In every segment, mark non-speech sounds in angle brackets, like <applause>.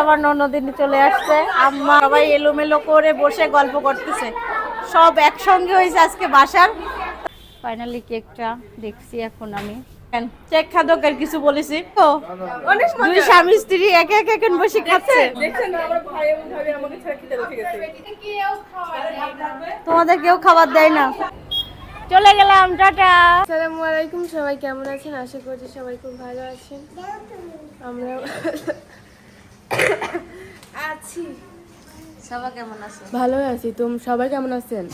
আমার ননদিনী চলে আসছে। আম্মা সবাই এলোমেলো করে বসে গল্প করতেছে। সব একসঙ্গে হয়েছে আজকে বাসার। ফাইনালি কেকটা দেখছি এখন আমি। কেক কিছু বলেছি? তো দুই স্বামী স্ত্রী একে একে এখন বসে খাচ্ছে। তোমাদের কেউ খাবার দেয় না। চলে গেলাম টাটা। আসসালামু আলাইকুম সবাই কেমন আছেন? আশা করছি সবাই খুব ভালো আছেন। আমরা আছি। সবা কেমন আছো? ভালো আছি। তুমি সবাই কেমন আছেন?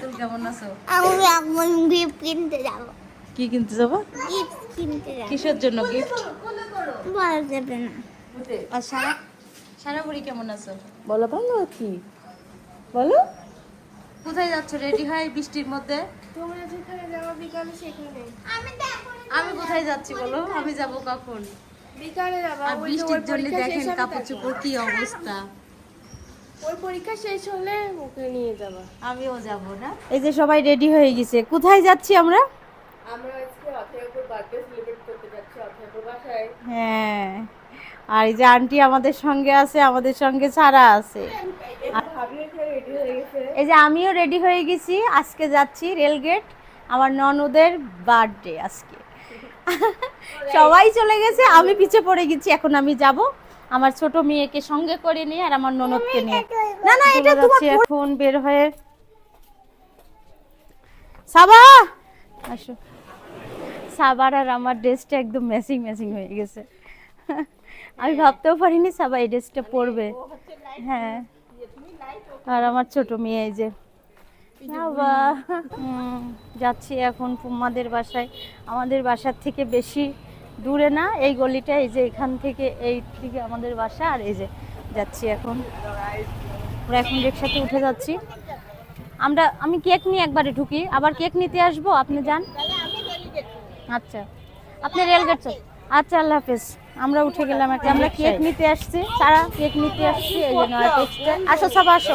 তুমি কেমন আছো? আমি এখন গিফট কিনতে যাব। কি কিনতে যাব? গিফট কিনতে যাব। কিসের জন্য গিফট বলা যাবে না। আর সারা সারা বুড়ি কেমন আছো? বলো ভালো আছি বলো। কোথায় যাচ্ছ? রেডি হয় বৃষ্টির মধ্যে? তোমরা যেখানে যাওয়া বিকালে সেখানে। আমি কোথায় যাচ্ছি বলো? আমি যাব কখন? বিকালে যাবা আর বৃষ্টির জন্য দেখেন কাপড় চোপড় কি অবস্থা। ওর পরীক্ষা শেষ হলে ওকে নিয়ে যাবা। আমিও যাব না। এই যে সবাই রেডি হয়ে গেছে। কোথায় যাচ্ছি আমরা? আমরা আজকে অথয়াপুর বার্থডে সেলিব্রেট করতে যাচ্ছি অথয়াপুর বাসায়। হ্যাঁ। আর এই যে আন্টি আমাদের সঙ্গে আছে আমাদের সঙ্গে ছাড়া আছে। হয়ে এই যে আমিও রেডি হয়ে গেছি। আজকে যাচ্ছি রেলগেট। আমার ননদের বার্থডে আজকে। <laughs> সবাই চলে গেছে আমি পিছে পড়ে গেছি এখন আমি যাব। আমার ছোট মেয়েকে সঙ্গে করে নিয়ে আর আমার ননদকে নিয়ে। না না এটা যাচ্ছি এখন বের হয়ে সাবা! আসো। সাবার আর আমার ড্রেসটা একদম ম্যাচিং ম্যাচিং হয়ে গেছে। <laughs> আমি ভাবতেও পারিনি সাবা এই ড্রেসটা পরবে। হ্যাঁ। আর আমার ছোট মেয়ে এই যে বাবা যাচ্ছি এখন পুম্মাদের বাসায়। আমাদের বাসার থেকে বেশি দূরে না এই গলিটা এই যে এখান থেকে এই দিকে আমাদের বাসা আর এই যে যাচ্ছি এখন। আমরা এখন রিক্সাতে উঠে যাচ্ছি। আমরা আমি কেক নিয়ে একবারে ঢুকি। আবার কেক নিতে আসব আপনি যান। আচ্ছা। আপনি রেলগেট চল আচ্ছা আল্লাহ হাফেজ। আমরা উঠে গেলাম একটা, আমরা কেক নিতে আসছি সারা কেক নিতে আসছি, এই জন্য আসো সব, আসো।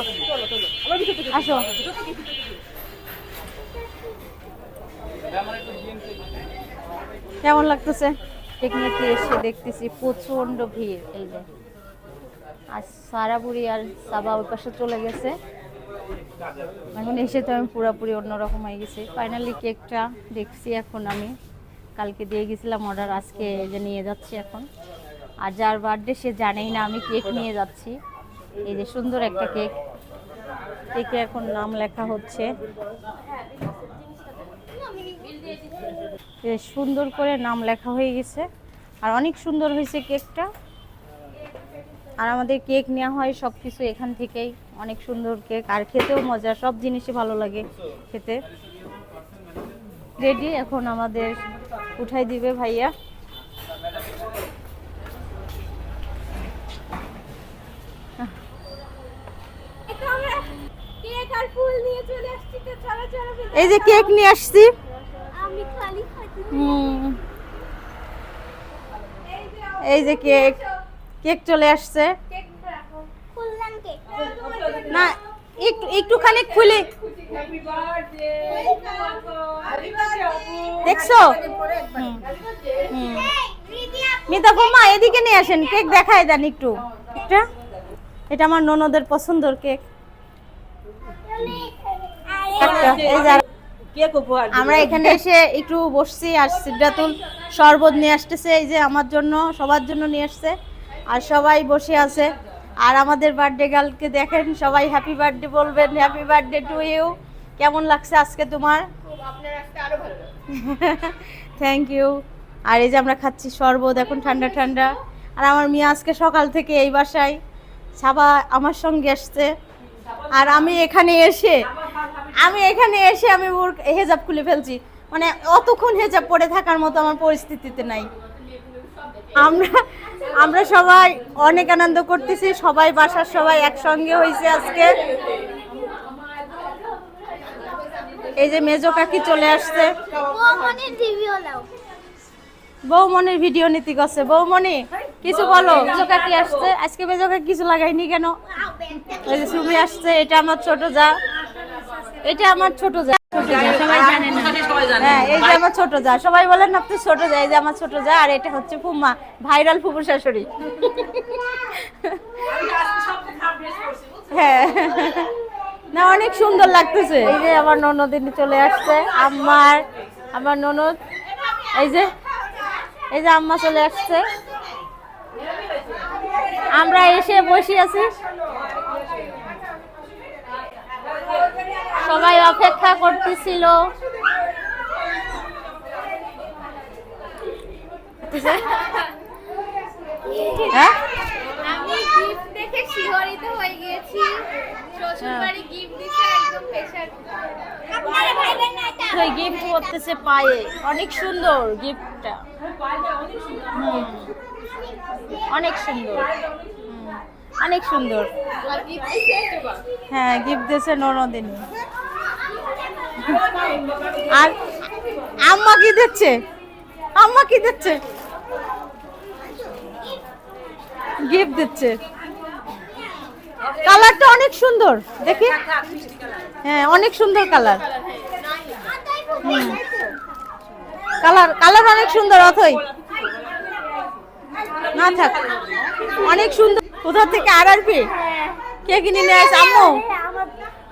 আসো। কেমন লাগতেছে? কেক নিতে এসে দেখতেছি প্রচণ্ড ভিড়, এই যে। আর সারা বুড়ি আর সাবা ওই পাশে চলে গেছে। এখন এসে তো আমি পুরোপুরি অন্যরকম হয়ে গেছি। ফাইনালি কেকটা দেখছি এখন আমি। কালকে দিয়ে গেছিলাম অর্ডার আজকে যে নিয়ে যাচ্ছি এখন। আর যার বার্থডে সে জানেই না, আমি কেক নিয়ে যাচ্ছি। এই যে সুন্দর একটা কেক কেকে এখন নাম লেখা হচ্ছে। সুন্দর করে নাম লেখা হয়ে গেছে। আর অনেক সুন্দর হয়েছে কেকটা আর আমাদের কেক নেওয়া হয় সব কিছু এখান থেকেই। অনেক সুন্দর কেক আর খেতেও মজা, সব জিনিসই ভালো লাগে খেতে। রেডি এখন আমাদের উঠাই দিবে ভাইয়া। এই যে কেক নিয়ে আসছি। এই যে কেক। কেক চলে আসছে। না একটু একটুখানি খুলে দেখছ। মিতা এদিকে নিয়ে আসেন কেক দেখায় দেন একটু। এটা এটা আমার ননদের পছন্দর কেক। আমরা এখানে এসে একটু বসছি আর সিদ্ধাতুল শরবত নিয়ে আসতেছে এই যে আমার জন্য সবার জন্য নিয়ে আসছে। আর সবাই বসে আছে। আর আমাদের বার্থডে গার্লকে দেখেন সবাই হ্যাপি বার্থডে বলবেন হ্যাপি বার্থডে টু ইউ কেমন লাগছে আজকে তোমার? থ্যাংক ইউ <laughs> আর এই যে আমরা খাচ্ছি শরবত এখন ঠান্ডা ঠান্ডা। আর আমার মেয়ে আজকে সকাল থেকে এই বাসায়। সাবা আমার সঙ্গে আসছে। আর আমি এখানে এসে আমি এখানে এসে আমি ওর হেজাব খুলে ফেলছি। মানে অতক্ষণ হেজাব পরে থাকার মতো আমার পরিস্থিতিতে নাই। আমরা আমরা সবাই অনেক আনন্দ করতেছি সবাই বাসার সবাই একসঙ্গে হয়েছে আজকে। এই যে মেজো কাকি চলে আসছে। মনে বৌমনির ভিডিও নীতি করছে। বৌমনি কিছু বলো মেজো কাকি আসছে। আজকে মেজো কাকি কিছু লাগাইনি কেন? ওই যে সুমি আসছে এটা আমার ছোট যা। এটা আমার ছোট যা হ্যাঁ এই যে আমার ছোট যা, সবাই বলেন না আপনি ছোট যা, এই যে আমার ছোট যা, আর এটা হচ্ছে ফুম্মা, ভাইরাল ফুপুর শাশুড়ি। হ্যাঁ। না, অনেক সুন্দর লাগতেছে। এই যে আমার ননদিনী চলে আসছে আমার আমার ননদ, এই যে এই যে আম্মা চলে আসছে। আমরা এসে বসে আছি। সবাই অপেক্ষা করতেছিল। হ্যাঁ? আমি গিফট দেখে শিহরিত হয়ে গেছি শ্বশুর গিফট একদম ওই করতেছে পায়ে। অনেক সুন্দর গিফটটা অনেক সুন্দর। অনেক সুন্দর। হ্যাঁ গিফট দিয়েছে ননদিনী। আর আম্মা কি দিচ্ছে? আম্মা কি দিচ্ছে? গিফট দিচ্ছে। কালারটা অনেক সুন্দর। দেখি। হ্যাঁ অনেক সুন্দর কালার কালার কালার অনেক সুন্দর, অথই। না থাক। অনেক সুন্দর। কোথা থেকে? আর আসবে কে কিনে নিয়ে আসে? আম্মু?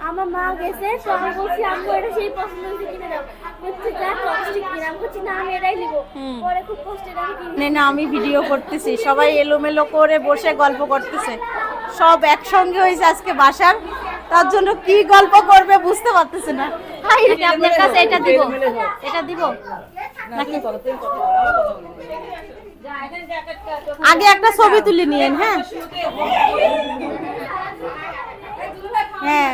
আমার মা গেছে তো আমি বলছি আম্মু এটা সেই পছন্দ হয়েছে কিনে দাও। বলছে যা চপস্টিক কিনে আমি বলছি না আমি এটাই নিবো। পরে খুব কষ্টে আমি কিনে নে না আমি ভিডিও করতেছি। সবাই এলোমেলো করে বসে গল্প করতেছে। সব একসঙ্গে হয়েছে আজকে বাসার। তার জন্য কি গল্প করবে বুঝতে পারতেছে না। আপনার কাছে এটা দিব? এটা দিব? নাকি? আগে একটা ছবি তুলে নিয়েন হ্যাঁ। হ্যাঁ।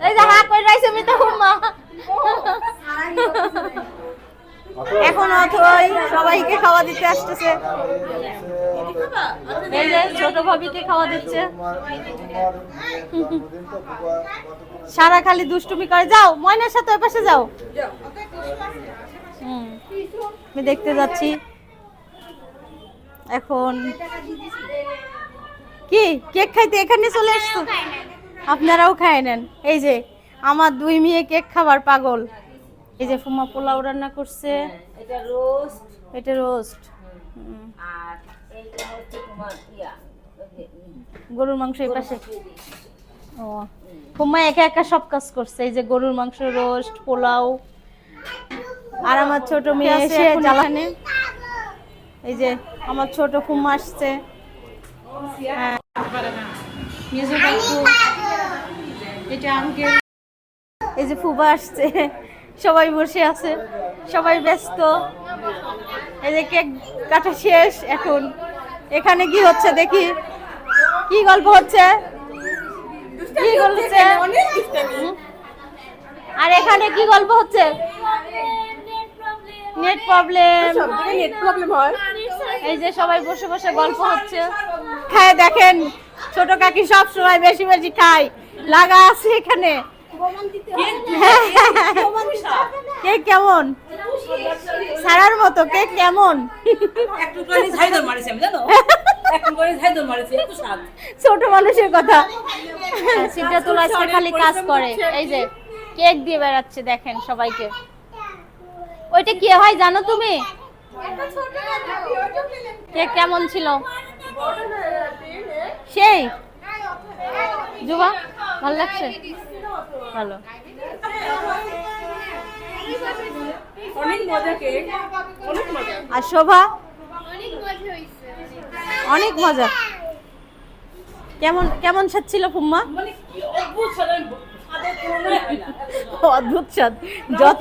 এই যে হা এখন অথই সবাইকে খাওয়া দিতে আসতেছে। ছোট ভাবিকে খাওয়া দিচ্ছে। সারা খালি দুষ্টুমি করে। যাও, ময়নার সাথে ওই পাশে যাও। আমি দেখতে যাচ্ছি। এখন কি, কেক খাইতে এখানে চলে আসছো আপনারাও খায় নেন। এই যে আমার দুই মেয়ে কেক খাবার পাগল। এই যে ফুমা পোলাও রান্না করছে। এটা রোস্ট। এটা রোস্ট। আর এইটা হচ্ছে তোমার ইয়া ওই যে, উম, গরুর মাংস এই পাশে। ও ফুম্মা একা একা সব কাজ করছে। এই যে গরুর মাংস রোস্ট পোলাও। আর আমার ছোট মেয়ে এসে জ্বালানে এই যে আমার ছোট ফুম্মা আসছে। হ্যাঁ। এটা আঙ্কেল। এই যে ফুবা আসছে সবাই বসে আছে সবাই ব্যস্ত। এই যে কেক কাটা শেষ এখন। এখানে কি হচ্ছে দেখি? কি গল্প হচ্ছে? কি গল্প হচ্ছে? আর এখানে কি গল্প হচ্ছে? Net problem. নেট প্রবলেম হয়। এই যে সবাই বসে বসে গল্প হচ্ছে। খায় দেখেন ছোট কাকি সব সময় বেশি বেশি খায়। লাগা আছে এখানে। কেক কেমন? সারার মতো কেক কেমন? ছোট মানুষের কথা। সিদ্ধা তোলা আজকে খালি কাজ করে। এই যে, কেক দিয়ে বেড়াচ্ছে, দেখেন সবাইকে। ওইটা কি হয় জানো তুমি? কেক কেমন ছিল? সেই জুবা ভালো লাগছে? ভালো। অনেক মজা কেক। অনেক মজা। আর শোভা? অনেক মজা হয়েছে। অনেক মজা। কেমন কেমন স্বাদ ছিল ফুম্মা? মানে অদ্ভুত স্বাদ। যত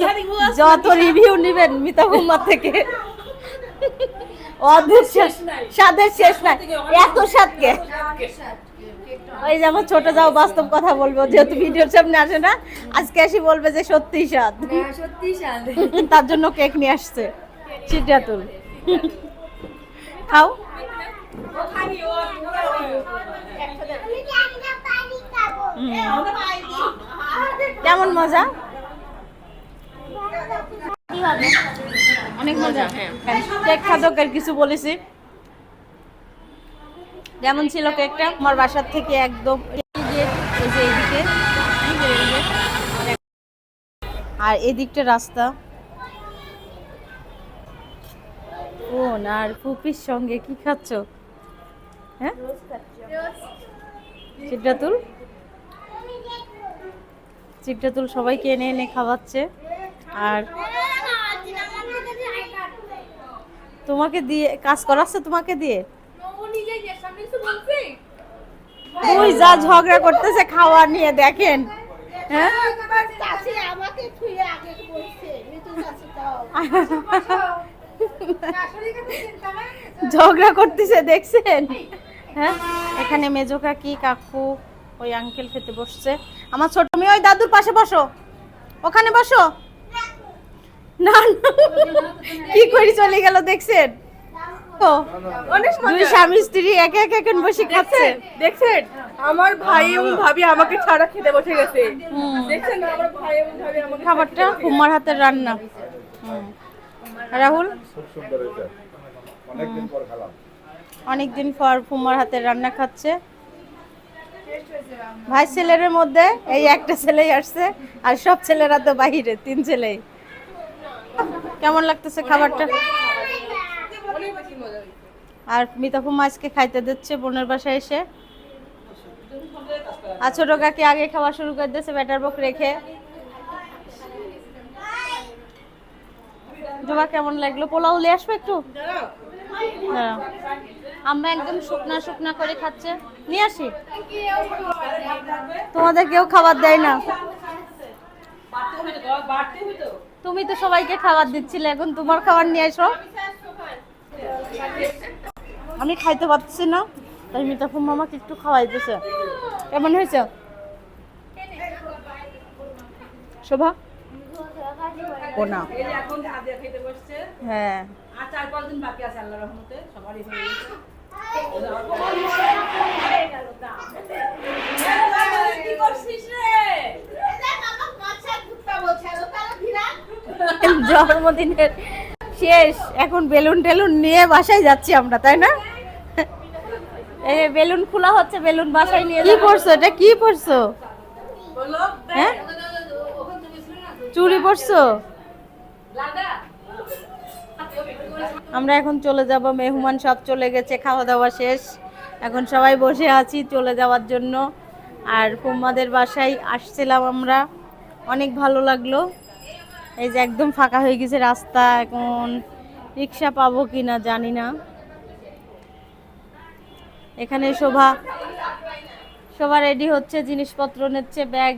যত রিভিউ নেবেন মিতা ফুম্মা থেকে। অদ্ভুত স্বাদ। স্বাদের শেষ নাই। এত স্বাদ কে ওই যে আমার ছোট যাও বাস্তব কথা বলব যেহেতু ভিডিওর সামনে আসে না আজকে এসে বলবে যে সত্যি স্বাদ। সত্যি শান্ত তার জন্য কেক নিয়ে আসছে চিটাতুল খাও। কেমন মজা? অনেক মজা। কেক খাদকের কিছু বলেছি। যেমন ছিল কেকটা, আমার বাসার থেকে একদম এই। আর এদিকটা রাস্তা। কোন আর ফুপির সঙ্গে কি খাচ্ছ? হ্যাঁ? চিত্রাতুল চিত্রাতুল সবাইকে এনে এনে খাওয়াচ্ছে। আর তোমাকে দিয়ে, কাজ করাচ্ছে তোমাকে দিয়ে? তুই যা ঝগড়া করতেছে খাওয়া নিয়ে দেখেন। হ্যাঁ? ঝগড়া করতেছে দেখছেন? হ্যাঁ? এখানে মেজো কাকি কাকু ওই আঙ্কেল খেতে বসছে। আমার ছোট মেয়ে ওই দাদুর পাশে বসো। ওখানে বসো। না না। কি করে চলে গেল দেখছেন? দুই স্বামী স্ত্রী একে একে এখন বসে খাচ্ছে। দেখছেন? আমার ভাই এবং ভাবি আমাকে ছাড়া খেতে বসে গেছে। দেখছেন আমার ভাই এবং ভাবি আমাকে খাবারটা? কুমার হাতের রান্না। হুম। রাহুল? খুব সুন্দর হয়েছে অনেকদিন পর খেলাম। অনেকদিন পর ফুমার হাতের রান্না খাচ্ছে। ভাই ছেলের মধ্যে এই একটা ছেলেই আসছে আর সব ছেলেরা তো বাহিরে তিন ছেলেই। কেমন লাগতেছে খাবারটা অনেক বেশি মজা হয়েছে আর মিতা ফুমা আজকে খাইতে দিচ্ছে বোনের বাসায় এসে। আর ছোট কাকি আগে খাওয়া শুরু করে দিয়েছে, ব্যাটার বক রেখে। জোবা কেমন লাগল? পোলাও নিয়ে আসবে একটু? হ্যাঁ। আম্মা একদম শুকনা শুকনা করে খাচ্ছে। নিয়ে আসি। তোমাদের কেউ খাবার দেয় না। তুমি তো সবাইকে খাবার দিচ্ছিলে, এখন তোমার খাবার নিয়ে এসো আমি খাইতে পারছি না। তাই মিতাফুম মামাকে একটু খাওয়াইতেছে। কেমন হয়েছে? শোভা? হ্যাঁ। জন্মদিনের শেষ। এখন বেলুন টেলুন নিয়ে বাসায় যাচ্ছি আমরা তাই না? এই বেলুন খোলা হচ্ছে বেলুন বাসায় নিয়ে কি পড়ছো এটা কি পড়ছো হ্যাঁ? চুরি পড়ছো আমরা এখন চলে যাব মেহমান সব চলে গেছে খাওয়া দাওয়া শেষ। এখন সবাই বসে আছি চলে যাওয়ার জন্য। আর ফুম্মাদের বাসায় আসছিলাম আমরা। অনেক ভালো লাগল। এই যে একদম ফাঁকা হয়ে গেছে রাস্তা এখন রিক্সা পাবো কি না জানি না। এখানে শোভা শোভা রেডি হচ্ছে জিনিসপত্র নিচ্ছে ব্যাগ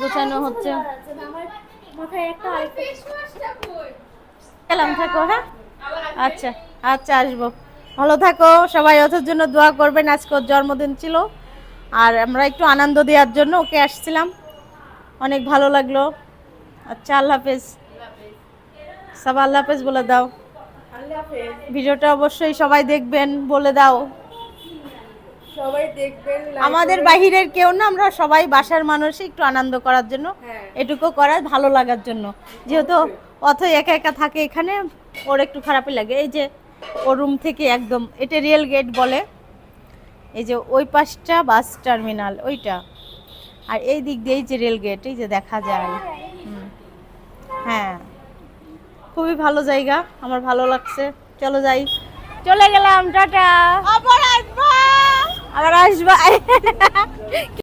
গোছানো হচ্ছে। গেলাম থাকো হ্যাঁ? আচ্ছা আচ্ছা আসব। ভালো থাকো সবাই ওদের জন্য দোয়া করবেন আজকে ওর জন্মদিন ছিল। আর আমরা একটু আনন্দ দেওয়ার জন্য ওকে আসছিলাম। অনেক ভালো লাগল। আচ্ছা আল্লাহ হাফেজ। সব আল্লাহ হাফেজ বলে দাও। ভিডিওটা অবশ্যই সবাই দেখবেন বলে দাও। সবাই দেখবেন আমাদের বাহিরের কেউ না আমরা সবাই বাসার মানুষ একটু আনন্দ করার জন্য হ্যাঁ। এটুকু করার ভালো লাগার জন্য। যেহেতু অথ একা একা থাকে এখানে ওর একটু খারাপই লাগে। এই যে ও রুম থেকে একদম এটা রিয়েল গেট বলে। এই যে ওই পাশটা বাস টার্মিনাল ওইটা। আর এই দিক দিয়ে এই যে রেল গেট এই যে দেখা যায়। হ্যাঁ। খুবই ভালো জায়গা আমার ভালো লাগছে। চলো যাই। চলে গেলাম টাটা। আবার আসবা আবার আসবা।